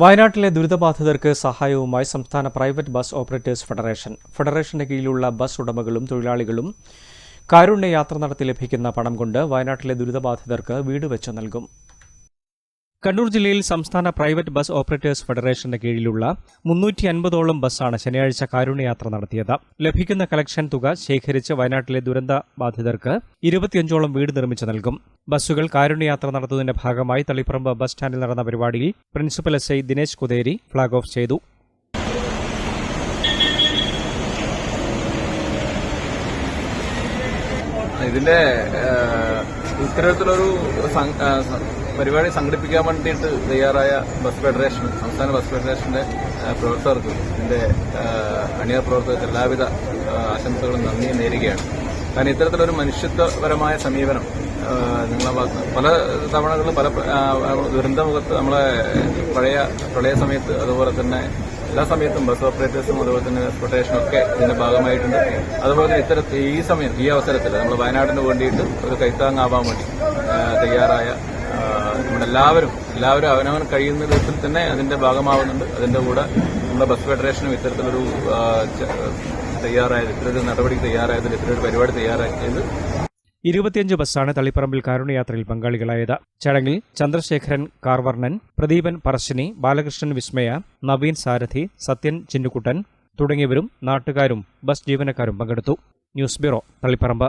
വയനാട്ടിലെ ദുരിതബാധിതർക്ക് സഹായവുമായി സംസ്ഥാന പ്രൈവറ്റ് ബസ് ഓപ്പറേറ്റേഴ്സ് ഫെഡറേഷൻ. ഫെഡറേഷന്റെ കീഴിലുള്ള ബസ് ഉടമകളും തൊഴിലാളികളും കാരുണ്യ യാത്ര നടത്തി ലഭിക്കുന്ന പണം കൊണ്ട് വയനാട്ടിലെ ദുരിതബാധിതർക്ക് വീട് വെച്ച് നൽകും. കണ്ണൂർ ജില്ലയിൽ സംസ്ഥാന പ്രൈവറ്റ് ബസ് ഓപ്പറേറ്റേഴ്സ് ഫെഡറേഷന്റെ കീഴിലുള്ള മുന്നൂറ്റി അൻപതോളം ബസ്സാണ് ശനിയാഴ്ച കാരുണ്യയാത്ര നടത്തിയത്. ലഭിക്കുന്ന കളക്ഷൻ തുക ശേഖരിച്ച് വയനാട്ടിലെ ദുരന്ത ബാധിതർക്ക് ഇരുപത്തിയഞ്ചോളം വീട് നിർമ്മിച്ചു നൽകും. ബസ്സുകൾ കാരുണ്യയാത്ര നടത്തുന്നതിന്റെ ഭാഗമായി തളിപ്പറമ്പ് ബസ് സ്റ്റാൻഡിൽ നടന്ന പരിപാടിയിൽ principal S I Dinesh Kutheri flag off ചെയ്തു. ഇതിന്റെ ഇത്തരത്തിലൊരു പരിപാടി സംഘടിപ്പിക്കാൻ വേണ്ടിയിട്ട് തയ്യാറായ ബസ് ഫെഡറേഷൻ സംസ്ഥാന ബസ് ഫെഡറേഷന്റെ പ്രവർത്തകർക്ക് ഇതിന്റെ അണിയർ പ്രവർത്തകർക്ക് എല്ലാവിധ ആശംസകളും നന്ദിയും നേരുകയാണ്. കാരണം ഇത്തരത്തിലൊരു മനുഷ്യത്വപരമായ സമീപനം നിങ്ങളെ പല തവണകളിലും പല ദുരന്തമുഖത്ത് നമ്മളെ പഴയ പ്രളയ സമയത്ത് അതുപോലെ തന്നെ എല്ലാ സമയത്തും ബസ് ഓപ്പറേറ്റേഴ്സും അതുപോലെ തന്നെ ട്രാൻസ്പോർട്ടേഷനും ഒക്കെ ഇതിന്റെ ഭാഗമായിട്ടുണ്ട്. അതുപോലെ തന്നെ ഇത്തരത്തിൽ ഈ സമയം ഈ അവസരത്തിൽ നമ്മൾ വയനാടിന് വേണ്ടിയിട്ട് ഒരു കൈത്താങ്ങാവാൻ വേണ്ടി തയ്യാറായ ആ, നമ്മളെല്ലാവരും എല്ലാവരും അവനവൻ കഴിയുന്ന വിധത്തിൽ തന്നെ അതിന്റെ ഭാഗമാവുന്നുണ്ട്. അതിന്റെ കൂടെ നമ്മുടെ ബസ് ഫെഡറേഷനും ഇത്തരത്തിലൊരു തയ്യാറായത് ഇത്തരത്തിൽ നടപടി തയ്യാറായതിൽ ഇത്തരൊരു പരിപാടി തയ്യാറാക്കിയത് ഇരുപത്തിയഞ്ച് ബസ്സാണ് തളിപ്പറമ്പിൽ കാരുണ്യയാത്രയിൽ പങ്കാളികളായത്. ചടങ്ങിൽ ചന്ദ്രശേഖരൻ കാർവർണൻ പ്രദീപൻ പറശ്ശിനി ബാലകൃഷ്ണൻ വിസ്മയ നവീൻ സാരഥി സത്യൻ ചിന്നുകുട്ടൻ തുടങ്ങിയവരും നാട്ടുകാരും ബസ് ജീവനക്കാരും പങ്കെടുത്തു. News bureau Taliparamba.